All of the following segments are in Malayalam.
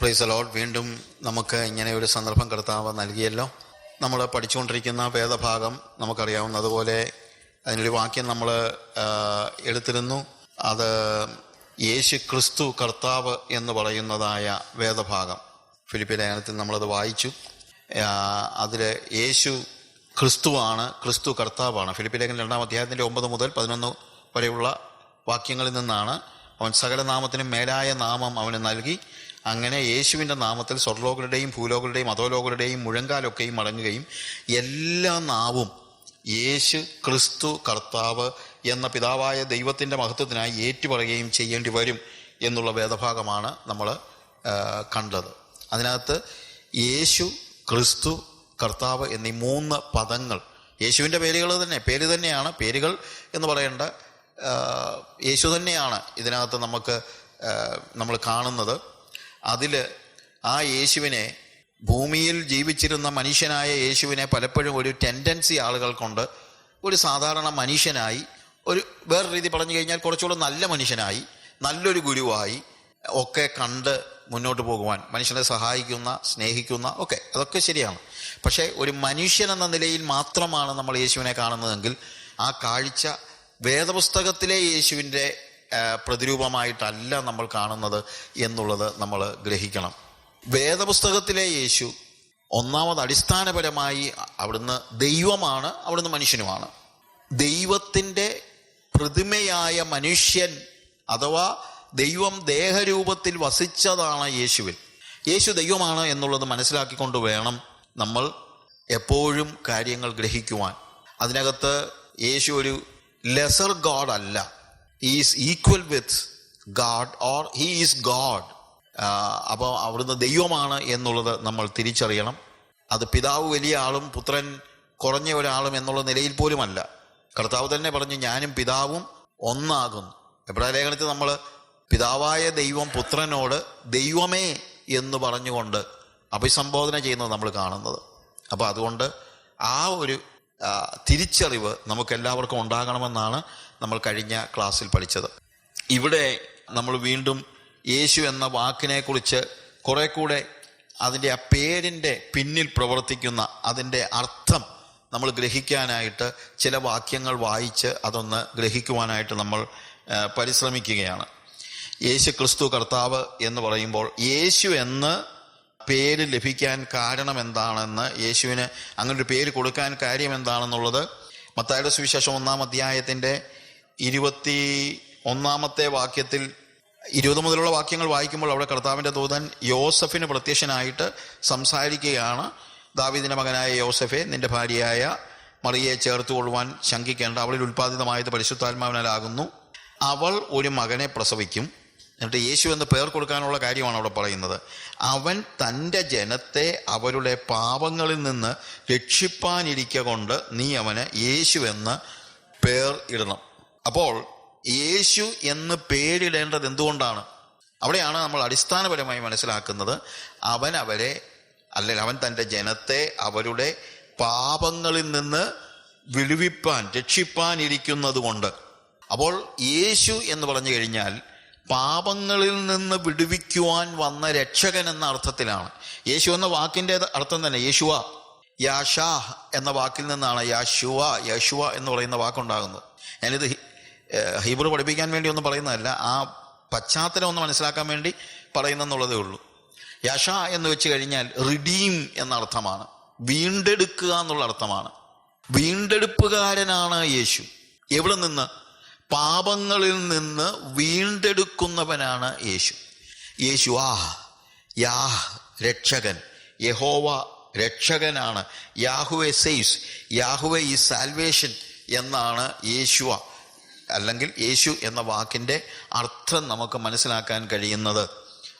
പ്രൈസ് അലോട്ട് വീണ്ടും നമുക്ക് ഇങ്ങനെ ഒരു സന്ദർഭം കർത്താവ് നൽകിയല്ലോ. നമ്മൾ പഠിച്ചുകൊണ്ടിരിക്കുന്ന വേദഭാഗം നമുക്കറിയാവുന്നതുപോലെ അതിനൊരു വാക്യം നമ്മൾ എടുത്തിരുന്നു. അത് യേശു ക്രിസ്തു കർത്താവ് എന്ന് പറയുന്നതായ വേദഭാഗം. ഫിലിപ്പി ലേഖനത്തിൽ നമ്മളത് വായിച്ചു. അതിൽ യേശു ക്രിസ്തുവാണ് ക്രിസ്തു കർത്താവാണ്. ഫിലിപ്പി ലേഖനം രണ്ടാം അധ്യായത്തിന്റെ ഒമ്പത് മുതൽ പതിനൊന്ന് വരെയുള്ള വാക്യങ്ങളിൽ നിന്നാണ് അവൻ സകല നാമത്തിനും മേലായ നാമം അവന് നൽകി. അങ്ങനെ യേശുവിന്റെ നാമത്തിൽ സ്വർലോകരുടെയും ഭൂലോകരുടെയും അധോലോകരുടെയും മുഴങ്കാലൊക്കെയും മടങ്ങുകയും എല്ലാ നാവും യേശു ക്രിസ്തു കർത്താവ് എന്ന പിതാവായ ദൈവത്തിന്റെ മഹത്വത്തിനായി ഏറ്റുപറയുകയും ചെയ്യേണ്ടി വരും എന്നുള്ള വേദഭാഗമാണ് നമ്മൾ കണ്ടത്. അതിനകത്ത് യേശു ക്രിസ്തു കർത്താവ് എന്നീ മൂന്ന് പദങ്ങൾ യേശുവിന്റെ പേരുകൾ തന്നെ പേര് തന്നെയാണ് പേരുകൾ എന്ന് പറയേണ്ട യേശു തന്നെയാണ് ഇതിനകത്ത് നമുക്ക് നമ്മൾ കാണുന്നത്. അതിൽ ആ യേശുവിനെ ഭൂമിയിൽ ജീവിച്ചിരുന്ന മനുഷ്യനായ യേശുവിനെ പലപ്പോഴും ഒരു ടെൻഡൻസി ആളുകൾക്കുണ്ട് ഒരു സാധാരണ മനുഷ്യനായി ഒരു വേറെ രീതി പറഞ്ഞു കഴിഞ്ഞാൽ കുറച്ചുകൂടെ നല്ല മനുഷ്യനായി നല്ലൊരു ഗുരുവായി ഒക്കെ കണ്ട് മുന്നോട്ട് പോകുവാൻ മനുഷ്യനെ സഹായിക്കുന്ന സ്നേഹിക്കുന്ന ഒക്കെ അതൊക്കെ ശരിയാണ്. പക്ഷേ ഒരു മനുഷ്യൻ എന്ന നിലയിൽ മാത്രമാണ് നമ്മൾ യേശുവിനെ കാണുന്നതെങ്കിൽ ആ കാഴ്ച വേദപുസ്തകത്തിലെ യേശുവിന്റെ പ്രതിരൂപമായിട്ടല്ല നമ്മൾ കാണുന്നത് എന്നുള്ളത് നമ്മൾ ഗ്രഹിക്കണം. വേദപുസ്തകത്തിലെ യേശു ഒന്നാമത് അടിസ്ഥാനപരമായി അവിടുന്ന് ദൈവമാണ് അവിടുന്ന് മനുഷ്യനുമാണ്. ദൈവത്തിന്റെ പ്രതിമയായ മനുഷ്യൻ അഥവാ ദൈവം ദേഹരൂപത്തിൽ വസിച്ചതാണ് യേശുവിൽ. യേശു ദൈവമാണ് എന്നുള്ളത് മനസ്സിലാക്കിക്കൊണ്ട് വേണം നമ്മൾ എപ്പോഴും കാര്യങ്ങൾ ഗ്രഹിക്കുവാൻ. അതിനകത്ത് യേശു ഒരു ലെസർ ഗോഡ് അല്ല. Is equal with god or he is god അപ്പോൾ അവിടുന്ന് ദൈവമാണ് എന്നുള്ളത് നമ്മൾ തിരിച്ചറിയണം. അത് പിതാവ് വലിയ ആളും പുത്രൻ കുറഞ്ഞ ഒരാളും എന്നുള്ള നിലയിൽ പോലുമല്ല. കർത്താവ് തന്നെ പറഞ്ഞു ഞാനും പിതാവും ഒന്നാകുന്നു എപ്പോഴാ ലേഖനത്തിൽ നമ്മൾ പിതാവായ ദൈവം പുത്രനോട് ദൈവമേ എന്ന് പറഞ്ഞുകൊണ്ട് അഭിസംബോധന ചെയ്യുന്നത് നമ്മൾ കാണുന്നത്. അപ്പോൾ അതുകൊണ്ട് ആ ഒരു തിരിച്ചറിവ് നമുക്ക് എല്ലാവർക്കും ഉണ്ടാകണമെന്നാണ് നമ്മൾ കഴിഞ്ഞ ക്ലാസ്സിൽ പഠിച്ചത്. ഇവിടെ നമ്മൾ വീണ്ടും യേശു എന്ന വാക്കിനെ കുറിച്ച് കുറെ കൂടെ അതിന്റെ ആ പേരിന്റെ പിന്നിൽ പ്രവർത്തിക്കുന്ന അതിന്റെ അർത്ഥം നമ്മൾ ഗ്രഹിക്കാനായിട്ട് ചില വാക്യങ്ങൾ വായിച്ച് അതൊന്ന് ഗ്രഹിക്കുവാനായിട്ട് നമ്മൾ പരിശ്രമിക്കുകയാണ്. യേശു ക്രിസ്തു കർത്താവ് എന്ന് പറയുമ്പോൾ യേശു എന്ന് പേര് ലഭിക്കാൻ കാരണം എന്താണെന്ന് യേശുവിന് അങ്ങനൊരു പേര് കൊടുക്കാൻ കാര്യം എന്താണെന്നുള്ളത് മത്തായുടെ സുവിശേഷം ഒന്നാം അധ്യായത്തിന്റെ ഇരുപത്തി ഒന്നാമത്തെ വാക്യത്തിൽ ഇരുപത് മുതലുള്ള വാക്യങ്ങൾ വായിക്കുമ്പോൾ അവിടെ കർത്താവിന്റെ ദൂതൻ യോസഫിന് പ്രത്യക്ഷനായിട്ട് സംസാരിക്കുകയാണ്. ദാവിദിന്റെ മകനായ യോസഫെ നിന്റെ ഭാര്യയായ മറിയെ ചേർത്ത് കൊള്ളുവാൻ ശങ്കിക്കേണ്ട അവളിൽ ഉൽപ്പാദിതമായത് പരിശുദ്ധാത്മാവിനാലാകുന്നു. അവൾ ഒരു മകനെ പ്രസവിക്കും. എന്നിട്ട് യേശു എന്ന് പേർ കൊടുക്കാനുള്ള കാര്യമാണ് അവിടെ പറയുന്നത്. അവൻ തന്റെ ജനത്തെ അവരുടെ പാപങ്ങളിൽ നിന്ന് രക്ഷിപ്പാനിരിക്ക കൊണ്ട് നീ അവന് യേശു എന്ന് പേർ ഇടണം. അപ്പോൾ യേശു എന്ന് പേരിടേണ്ടത് എന്തുകൊണ്ടാണ്? അവിടെയാണ് നമ്മൾ അടിസ്ഥാനപരമായി മനസ്സിലാക്കുന്നത് അവൻ അവരെ അല്ലെങ്കിൽ അവൻ തന്റെ ജനത്തെ അവരുടെ പാപങ്ങളിൽ നിന്ന് വിടുവിപ്പാൻ രക്ഷിപ്പാനിരിക്കുന്നത് കൊണ്ട്. അപ്പോൾ യേശു എന്ന് പറഞ്ഞു കഴിഞ്ഞാൽ പാപങ്ങളിൽ നിന്ന് വിടുവിക്കുവാൻ വന്ന രക്ഷകൻ എന്ന അർത്ഥത്തിലാണ്. യേശു എന്ന വാക്കിന്റെ അർത്ഥം തന്നെ യേശുവ. യാഷാ എന്ന വാക്കിൽ നിന്നാണ് യാശുവ യശുവ എന്ന് പറയുന്ന വാക്കുണ്ടാകുന്നത്. ഞാനിത് ഹീബ്രു പഠിപ്പിക്കാൻ വേണ്ടി ഒന്നും പറയുന്നതല്ല. ആ പശ്ചാത്തലം ഒന്ന് മനസ്സിലാക്കാൻ വേണ്ടി പറയുന്നെന്നുള്ളതേ ഉള്ളൂ. യഷ എന്ന് വെച്ച് കഴിഞ്ഞാൽ റിഡീം എന്ന അർത്ഥമാണ് വീണ്ടെടുക്കുക എന്നുള്ള അർത്ഥമാണ്. വീണ്ടെടുപ്പുകാരനാണ് യേശു. എവിടെ നിന്ന്? പാപങ്ങളിൽ നിന്ന് വീണ്ടെടുക്കുന്നവനാണ് യേശു. യേശു ആ യാ രക്ഷകൻ. യഹോവ രക്ഷകനാണ്. Yahweh says Yahweh is salvation എന്നാണ് യേശുവ. അല്ലെങ്കിൽ യേശു എന്ന വാക്കിന്റെ അർത്ഥം നമുക്ക് മനസ്സിലാക്കാൻ കഴിയുന്നത്.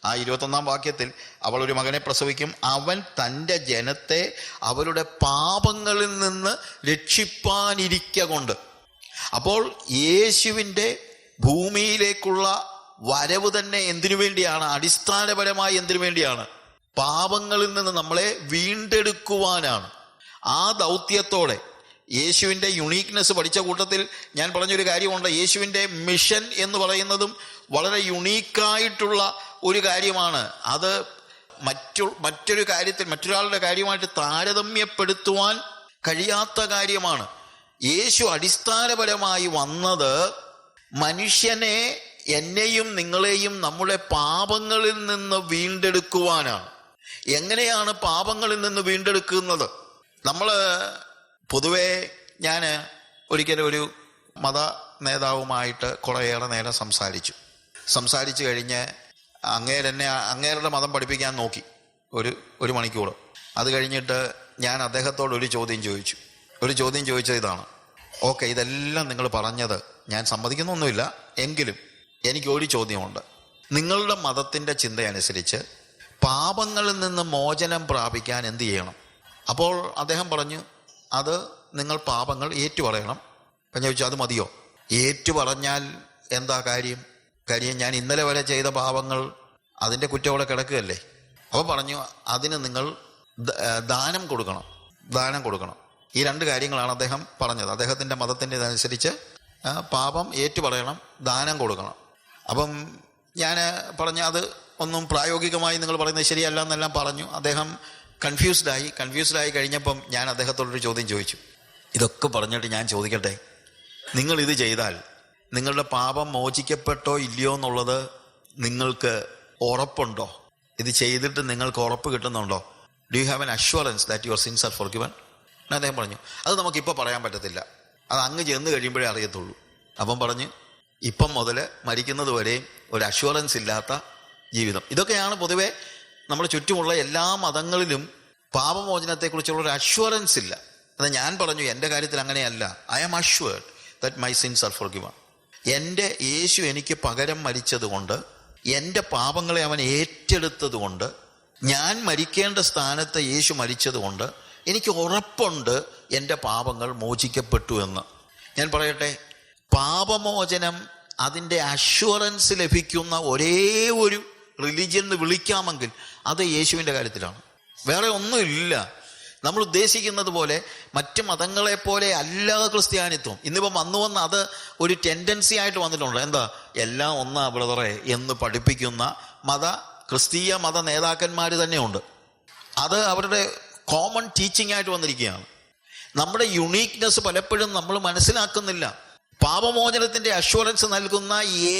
ആ ഇരുപത്തൊന്നാം വാക്യത്തിൽ അവൾ ഒരു മകനെ പ്രസവിക്കും. അവൻ തന്റെ ജനത്തെ അവരുടെ പാപങ്ങളിൽ നിന്ന് രക്ഷിപ്പാനിരിക്ക കൊണ്ട് അപ്പോൾ യേശുവിന്റെ ഭൂമിയിലേക്കുള്ള വരവ് തന്നെ എന്തിനു വേണ്ടിയാണ്? അടിസ്ഥാനപരമായി എന്തിനു വേണ്ടിയാണ്? പാപങ്ങളിൽ നിന്ന് നമ്മളെ വീണ്ടെടുക്കുവാനാണ്. ആ ദൗത്യത്തോടെ യേശുവിന്റെ യുണീക്നെസ് പഠിച്ച കൂട്ടത്തിൽ ഞാൻ പറഞ്ഞൊരു കാര്യമുണ്ട്. യേശുവിന്റെ മിഷൻ എന്ന് പറയുന്നതും വളരെ യുണീക്കായിട്ടുള്ള ഒരു കാര്യമാണ്. അത് മറ്റു മറ്റൊരു കാര്യത്തിൽ മറ്റൊരാളുടെ കാര്യമായിട്ട് താരതമ്യപ്പെടുത്തുവാൻ കഴിയാത്ത കാര്യമാണ്. യേശു അടിസ്ഥാനപരമായി വന്നത് മനുഷ്യനെ എന്നെയും നിങ്ങളെയും നമ്മുടെ പാപങ്ങളിൽ നിന്ന് വീണ്ടെടുക്കുവാനാണ്. എങ്ങനെയാണ് പാപങ്ങളിൽ നിന്ന് വീണ്ടെടുക്കുന്നത്? നമ്മൾ പൊതുവേ ഞാൻ ഒരിക്കലും ഒരു മത നേതാവുമായിട്ട് കുറേയേറെ നേരം സംസാരിച്ചു. സംസാരിച്ചു കഴിഞ്ഞ് അങ്ങേരെന്നെ അങ്ങേരുടെ മതം പഠിപ്പിക്കാൻ നോക്കി ഒരു ഒരു മണിക്കൂർ അത് കഴിഞ്ഞിട്ട് ഞാൻ അദ്ദേഹത്തോട് ഒരു ചോദ്യം ചോദിച്ചു. ഒരു ചോദ്യം ചോദിച്ചത് ഇതാണ്. ഓക്കെ ഇതെല്ലാം നിങ്ങൾ പറഞ്ഞത് ഞാൻ സമ്മതിക്കുന്നൊന്നുമില്ല. എങ്കിലും എനിക്ക് ഒരു ചോദ്യമുണ്ട്. നിങ്ങളുടെ മതത്തിന്റെ ചിന്തയനുസരിച്ച് പാപങ്ങളിൽ നിന്ന് മോചനം പ്രാപിക്കാൻ എന്ത് ചെയ്യണം? അപ്പോൾ അദ്ദേഹം പറഞ്ഞു അത് നിങ്ങൾ പാപങ്ങൾ ഏറ്റുപറയണം. അപ്പം ഞാൻ ചോദിച്ചു അത് മതിയോ? ഏറ്റുപറഞ്ഞാൽ എന്താ കാര്യം? കാര്യം ഞാൻ ഇന്നലെ വരെ ചെയ്ത പാപങ്ങൾ അതിന്റെ കുറ്റം അവിടെ കിടക്കുകയല്ലേ? അപ്പോൾ പറഞ്ഞു അതിന് നിങ്ങൾ ദാനം കൊടുക്കണം. ദാനം കൊടുക്കണം. ഈ രണ്ട് കാര്യങ്ങളാണ് അദ്ദേഹം പറഞ്ഞത്. അദ്ദേഹത്തിന്റെ മതത്തിന്റെ ഇതനുസരിച്ച് പാപം ഏറ്റുപറയണം ദാനം കൊടുക്കണം. അപ്പം ഞാൻ പറഞ്ഞ അത് ഒന്നും പ്രായോഗികമായി നിങ്ങൾ പറയുന്നത് ശരിയല്ല എന്നെല്ലാം പറഞ്ഞു. അദ്ദേഹം കൺഫ്യൂസ്ഡായി കൺഫ്യൂസ്ഡായി കഴിഞ്ഞപ്പം ഞാൻ അദ്ദേഹത്തോടൊരു ചോദ്യം ചോദിച്ചു. ഇതൊക്കെ പറഞ്ഞിട്ട് ഞാൻ ചോദിക്കട്ടെ? നിങ്ങൾ ഇത് ചെയ്താൽ നിങ്ങളുടെ പാപം മോചിക്കപ്പെട്ടോ ഇല്ലയോ എന്നുള്ളത് നിങ്ങൾക്ക് ഉറപ്പുണ്ടോ? ഇത് ചെയ്തിട്ട് നിങ്ങൾക്ക് ഉറപ്പ് കിട്ടുന്നുണ്ടോ? Do you have an assurance that your sins are forgiven അദ്ദേഹം പറഞ്ഞു. അത് നമുക്കിപ്പോൾ പറയാൻ പറ്റത്തില്ല. അത് അങ്ങ് ചെന്ന് കഴിയുമ്പോഴേ അറിയത്തുള്ളൂ. അപ്പം പറഞ്ഞ് ഇപ്പം മുതൽ മരിക്കുന്നത് വരെയും ഒരു അഷ്വറൻസ് ഇല്ലാത്ത ജീവിതം. ഇതൊക്കെയാണ് പൊതുവെ നമ്മുടെ ചുറ്റുമുള്ള എല്ലാ മതങ്ങളിലും പാപമോചനത്തെക്കുറിച്ചുള്ള ഒരു അഷ്വറൻസ് ഇല്ല. അത് ഞാൻ പറഞ്ഞു എന്റെ കാര്യത്തിൽ അങ്ങനെയല്ല. I am assured that my sins are forgiven എന്റെ യേശു എനിക്ക് പകരം മരിച്ചതുകൊണ്ട് എന്റെ പാപങ്ങളെ അവൻ ഏറ്റെടുത്തതുകൊണ്ട് ഞാൻ മരിക്കേണ്ട സ്ഥാനത്ത് യേശു മരിച്ചതുകൊണ്ട് എനിക്ക് ഉറപ്പുണ്ട് എന്റെ പാപങ്ങൾ മോചിക്കപ്പെട്ടു എന്ന്. ഞാൻ പറയട്ടെ പാപമോചനം അതിന്റെ അഷ്വറൻസ് ലഭിക്കുന്ന ഒരേ ഒരു റിലിജിയൻ എന്ന് വിളിക്കാമെങ്കിൽ അത് യേശുവിന്റെ കാര്യത്തിലാണ്. വേറെ ഒന്നുമില്ല. നമ്മൾ ഉദ്ദേശിക്കുന്നത് പോലെ മറ്റ് മതങ്ങളെ പോലെ അല്ല ക്രിസ്ത്യാനിത്വം. ഇന്നിപ്പം വന്നു വന്ന് അത് ഒരു ടെൻഡൻസി ആയിട്ട് വന്നിട്ടുണ്ട്. എന്താ? എല്ലാം ഒന്നാ ബ്രദറെ എന്ന് പഠിപ്പിക്കുന്ന മത ക്രിസ്തീയ മത നേതാക്കന്മാർ തന്നെയുണ്ട്. അത് അവരുടെ കോമൺ ടീച്ചിങ് ആയിട്ട് വന്നിരിക്കുകയാണ്. നമ്മുടെ യുണീക്നെസ് പലപ്പോഴും നമ്മൾ മനസ്സിലാക്കുന്നില്ല. പാപമോചനത്തിന്റെ അഷ്വറൻസ് നൽകുന്ന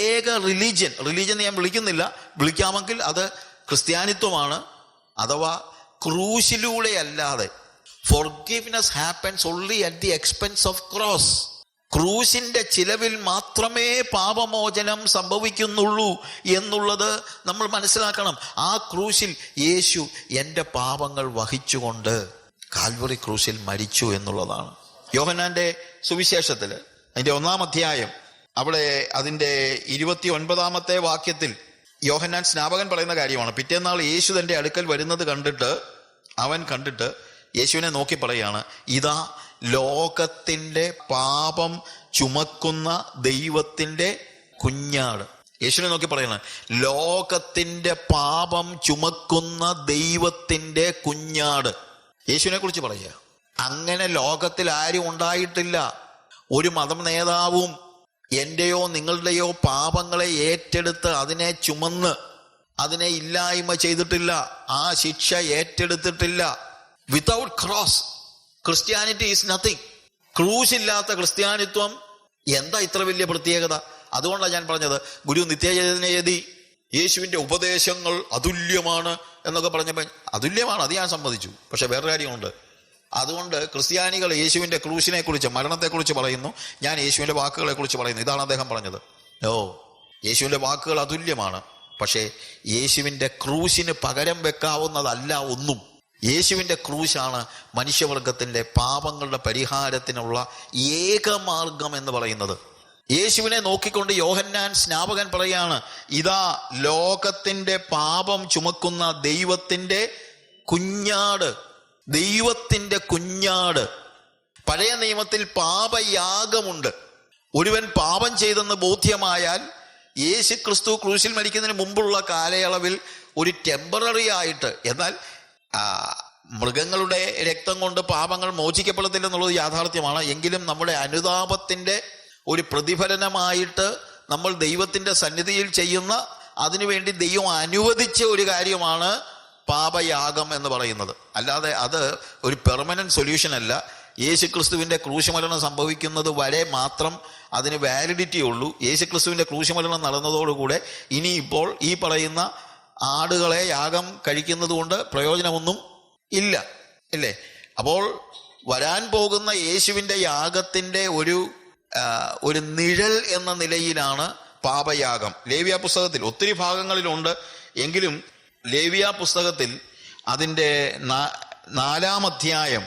ഏക റിലീജിയൻ റിലീജിയൻ ഞാൻ വിളിക്കുന്നില്ല. വിളിക്കാമെങ്കിൽ അത് ക്രിസ്ത്യാനിത്വമാണ് അഥവാ ക്രൂശിലൂടെ അല്ലാതെ. Forgiveness happens only at the expense of cross ക്രൂശിന്റെ ചിലവിൽ മാത്രമേ പാപമോചനം സംഭവിക്കുന്നുള്ളൂ എന്നുള്ളത് നമ്മൾ മനസ്സിലാക്കണം. ആ ക്രൂശിൽ യേശു എന്റെ പാപങ്ങൾ വഹിച്ചുകൊണ്ട് കാൽവറി ക്രൂശിൽ മരിച്ചു എന്നുള്ളതാണ്. യോഹനാന്റെ സുവിശേഷത്തിൽ അതിന്റെ ഒന്നാം അധ്യായം. അവിടെ അതിന്റെ ഇരുപത്തി ഒൻപതാമത്തെ വാക്യത്തിൽ യോഹന്നാൻ സ്നാപകൻ പറയുന്ന കാര്യമാണ്. പിറ്റേന്നാൾ യേശു തന്റെ അടുക്കൽ വരുന്നത് കണ്ടിട്ട് അവൻ കണ്ടിട്ട് യേശുവിനെ നോക്കി പറയാണ് ഇതാ ലോകത്തിന്റെ പാപം ചുമക്കുന്ന ദൈവത്തിന്റെ കുഞ്ഞാട്. യേശുവിനെ നോക്കി പറയാണ് ലോകത്തിന്റെ പാപം ചുമക്കുന്ന ദൈവത്തിന്റെ കുഞ്ഞാട്. യേശുവിനെ കുറിച്ച് പറയുക അങ്ങനെ ലോകത്തിൽ ആരും ഉണ്ടായിട്ടില്ല. ഒരു മതം നേതാവും എന്റെയോ നിങ്ങളുടെയോ പാപങ്ങളെ ഏറ്റെടുത്ത് അതിനെ ചുമന്ന് അതിനെ ഇല്ലായ്മ ചെയ്തിട്ടില്ല ആ ശിക്ഷ ഏറ്റെടുത്തിട്ടില്ല. Without cross Christianity is nothing ക്രൂശ് ഇല്ലാത്ത ക്രിസ്ത്യാനിത്വം എന്താ ഇത്ര വലിയ പ്രത്യേകത? അതുകൊണ്ടാണ് ഞാൻ പറഞ്ഞത് ഗുരു നിത്യചൈതന്യതി യേശുവിന്റെ ഉപദേശങ്ങൾ അതുല്യമാണ് എന്നൊക്കെ പറഞ്ഞപ്പോൾ അതുല്യമാണ് അത് ഞാൻ സമ്മതിച്ചു. പക്ഷെ വേറെ കാര്യമുണ്ട് അതുകൊണ്ട് ക്രിസ്ത്യാനികൾ യേശുവിന്റെ ക്രൂശിനെ കുറിച്ച് മരണത്തെക്കുറിച്ച് പറയുന്നു. ഞാൻ യേശുവിന്റെ വാക്കുകളെ കുറിച്ച് പറയുന്നു. ഇതാണ് അദ്ദേഹം പറഞ്ഞത്. ഓ യേശുവിന്റെ വാക്കുകൾ അതുല്യമാണ്. പക്ഷേ യേശുവിന്റെ ക്രൂശിന് പകരം വെക്കാവുന്നതല്ല ഒന്നും. യേശുവിന്റെ ക്രൂശാണ് മനുഷ്യവർഗത്തിന്റെ പാപങ്ങളുടെ പരിഹാരത്തിനുള്ള ഏക മാർഗം എന്ന് പറയുന്നത്. യേശുവിനെ നോക്കിക്കൊണ്ട് യോഹന്നാൻ സ്നാപകൻ പറയാണ് ഇതാ ലോകത്തിന്റെ പാപം ചുമക്കുന്ന ദൈവത്തിന്റെ കുഞ്ഞാട് ദൈവത്തിന്റെ കുഞ്ഞാട്. പഴയ നിയമത്തിൽ പാപയാഗമുണ്ട്. ഒരുവൻ പാപം ചെയ്തെന്ന് ബോധ്യമായാൽ യേശു ക്രിസ്തു ക്രൂശിൽ മരിക്കുന്നതിന് മുമ്പുള്ള കാലയളവിൽ ഒരു ടെമ്പററി ആയിട്ട് എന്നാൽ മൃഗങ്ങളുടെ രക്തം കൊണ്ട് പാപങ്ങൾ മോചിക്കപ്പെടത്തില്ല എന്നുള്ളത് യാഥാർത്ഥ്യമാണ്. എങ്കിലും നമ്മുടെ അനുതാപത്തിന്റെ ഒരു പ്രതിഫലനമായിട്ട് നമ്മൾ ദൈവത്തിന്റെ സന്നിധിയിൽ ചെയ്യുന്ന അതിനുവേണ്ടി ദൈവം അനുവദിച്ച ഒരു കാര്യമാണ് പാപയാഗം എന്ന് പറയുന്നത്. അല്ലാതെ അത് ഒരു പെർമനന്റ് സൊല്യൂഷൻ അല്ല. യേശുക്രിസ്തുവിന്റെ ക്രൂശമരണം സംഭവിക്കുന്നത് വരെ മാത്രം അതിന് വാലിഡിറ്റി ഉള്ളൂ. യേശുക്രിസ്തുവിന്റെ ക്രൂശമരണം നടന്നതോടുകൂടെ ഇനിയിപ്പോൾ ഈ പറയുന്ന ആടുകളെ യാഗം കഴിക്കുന്നത് കൊണ്ട് പ്രയോജനമൊന്നും ഇല്ല. ഇല്ലേ അപ്പോൾ വരാൻ പോകുന്ന യേശുവിന്റെ യാഗത്തിന്റെ ഒരു ഒരു നിഴൽ എന്ന നിലയിലാണ് പാപയാഗം. ലേവ്യ പുസ്തകത്തിൽ ഒത്തിരി ഭാഗങ്ങളിലുണ്ട്. എങ്കിലും ലേവ്യ പുസ്തകത്തിൽ അതിന്റെ നാലാം അധ്യായം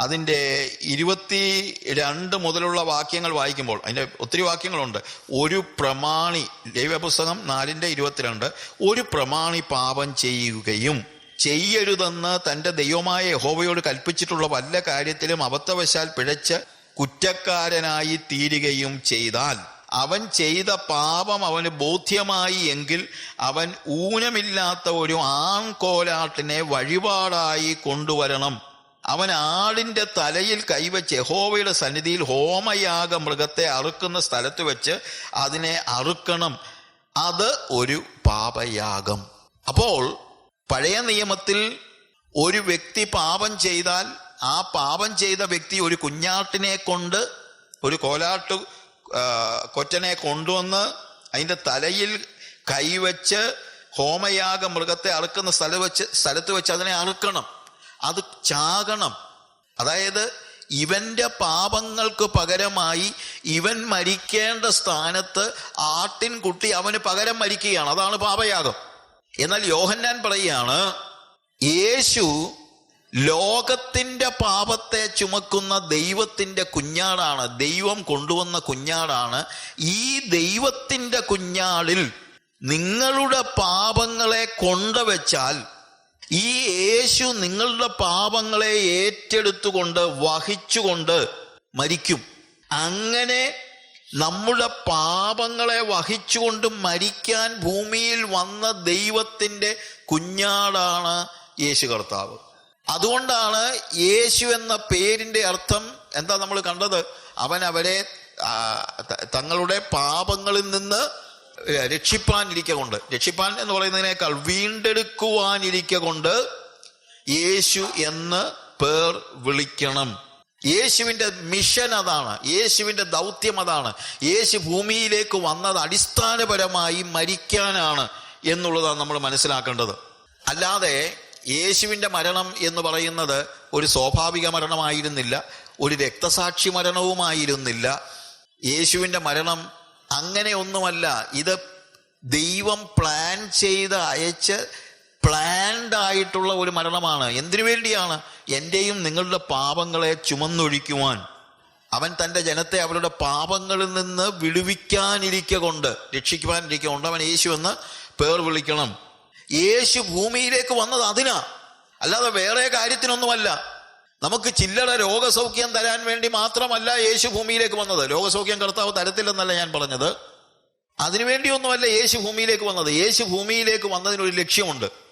അതിന്റെ ഇരുപത്തി രണ്ട് മുതലുള്ള വാക്യങ്ങൾ വായിക്കുമ്പോൾ അതിന്റെ ഒത്തിരി വാക്യങ്ങളുണ്ട്. ഒരു പ്രമാണി ലേവ്യ പുസ്തകം നാലിന്റെ ഇരുപത്തിരണ്ട് ഒരു പ്രമാണി പാപം ചെയ്യുകയും ചെയ്യരുതെന്ന് തന്റെ ദൈവമായ യഹോവയോട് കൽപ്പിച്ചിട്ടുള്ള വല്ല കാര്യത്തിലും അബദ്ധവശാൽ പിഴച്ച് കുറ്റക്കാരനായി തീരുകയും ചെയ്താൽ അവൻ ചെയ്ത പാപം അവന് ബോധ്യമായി എങ്കിൽ അവൻ ഊനമില്ലാത്ത ഒരു ആൺകോലാട്ടിനെ വഴിപാടായി കൊണ്ടുവരണം. അവൻ ആടിന്റെ തലയിൽ കൈവച്ച് യഹോവയുടെ സന്നിധിയിൽ ഹോമയാഗ മൃഗത്തെ അറുക്കുന്ന സ്ഥലത്ത് വെച്ച് അതിനെ അറുക്കണം. അത് ഒരു പാപയാഗം. അപ്പോൾ പഴയ നിയമത്തിൽ ഒരു വ്യക്തി പാപം ചെയ്താൽ ആ പാപം ചെയ്ത വ്യക്തി ഒരു കുഞ്ഞാട്ടിനെ കൊണ്ട് ഒരു കോലാട്ട് കൊറ്റനെ കൊണ്ടുവന്ന് അതിന്റെ തലയിൽ കൈവച്ച് ഹോമയാഗ മൃഗത്തെ അറുക്കുന്ന സ്ഥലത്ത് വെച്ച് സ്ഥലത്ത് വെച്ച് അതിനെ അറുക്കണം. അത് ചാകണം. അതായത് ഇവന്റെ പാപങ്ങൾക്ക് പകരമായി ഇവൻ മരിക്കേണ്ട സ്ഥാനത്ത് ആട്ടിൻകുട്ടി അവന് പകരം മരിക്കുകയാണ്. അതാണ് പാപയാഗം. എന്നാൽ യോഹന്നാൻ പറയുകയാണ് യേശു ലോകത്തിന്റെ പാപത്തെ ചുമക്കുന്ന ദൈവത്തിന്റെ കുഞ്ഞാടാണ് ദൈവം കൊണ്ടുവന്ന കുഞ്ഞാടാണ്. ഈ ദൈവത്തിന്റെ കുഞ്ഞാളിൽ നിങ്ങളുടെ പാപങ്ങളെ കൊണ്ടുവച്ചാൽ ഈ യേശു നിങ്ങളുടെ പാപങ്ങളെ ഏറ്റെടുത്തുകൊണ്ട് വഹിച്ചുകൊണ്ട് മരിക്കും. അങ്ങനെ നമ്മുടെ പാപങ്ങളെ വഹിച്ചുകൊണ്ട് മരിക്കാൻ ഭൂമിയിൽ വന്ന ദൈവത്തിന്റെ കുഞ്ഞാടാണ് യേശു കർത്താവ്. അതുകൊണ്ടാണ് യേശു എന്ന പേരിന്റെ അർത്ഥം എന്താ നമ്മൾ കണ്ടത്? അവൻ അവരെ തങ്ങളുടെ പാപങ്ങളിൽ നിന്ന് രക്ഷിപ്പാനിരിക്ക കൊണ്ട് രക്ഷിപ്പാൻ എന്ന് പറയുന്നതിനേക്കാൾ വീണ്ടെടുക്കുവാനിരിക്ക കൊണ്ട് യേശു എന്ന് പേർ വിളിക്കണം. യേശുവിന്റെ മിഷൻ അതാണ് യേശുവിന്റെ ദൗത്യം അതാണ് യേശു ഭൂമിയിലേക്ക് വന്നത് അടിസ്ഥാനപരമായി മരിക്കാനാണ് എന്നുള്ളതാണ് നമ്മൾ മനസ്സിലാക്കേണ്ടത്. അല്ലാതെ യേശുവിന്റെ മരണം എന്ന് പറയുന്നത് ഒരു സ്വാഭാവിക മരണമായിരുന്നില്ല ഒരു രക്തസാക്ഷി മരണവുമായിരുന്നില്ല. യേശുവിന്റെ മരണം അങ്ങനെ ഒന്നുമല്ല ഇത് ദൈവം പ്ലാൻ ചെയ്ത് അയച്ച് പ്ലാൻഡ് ആയിട്ടുള്ള ഒരു മരണമാണ്. എന്തിനു വേണ്ടിയാണ്? എന്റെയും നിങ്ങളുടെ പാപങ്ങളെ ചുമന്നൊഴിക്കുവാൻ. അവൻ തന്റെ ജനത്തെ അവരുടെ പാപങ്ങളിൽ നിന്ന് വിടുവിക്കാനിരിക്ക കൊണ്ട് അവൻ യേശു എന്ന് പേർ വിളിക്കണം. യേശു ഭൂമിയിലേക്ക് വന്നത് അതിനാ. അല്ലാതെ വേറെ കാര്യത്തിനൊന്നുമല്ല. നമുക്ക് ചില്ലറ രോഗസൗഖ്യം തരാൻ വേണ്ടി മാത്രമല്ല യേശു ഭൂമിയിലേക്ക് വന്നത്. രോഗസൗഖ്യം കർത്താവ് തരത്തില്ലെന്നല്ല ഞാൻ പറഞ്ഞത്. അതിനുവേണ്ടിയൊന്നുമല്ല യേശു ഭൂമിയിലേക്ക് വന്നത്. യേശു ഭൂമിയിലേക്ക് വന്നതിനൊരു ലക്ഷ്യമുണ്ട്.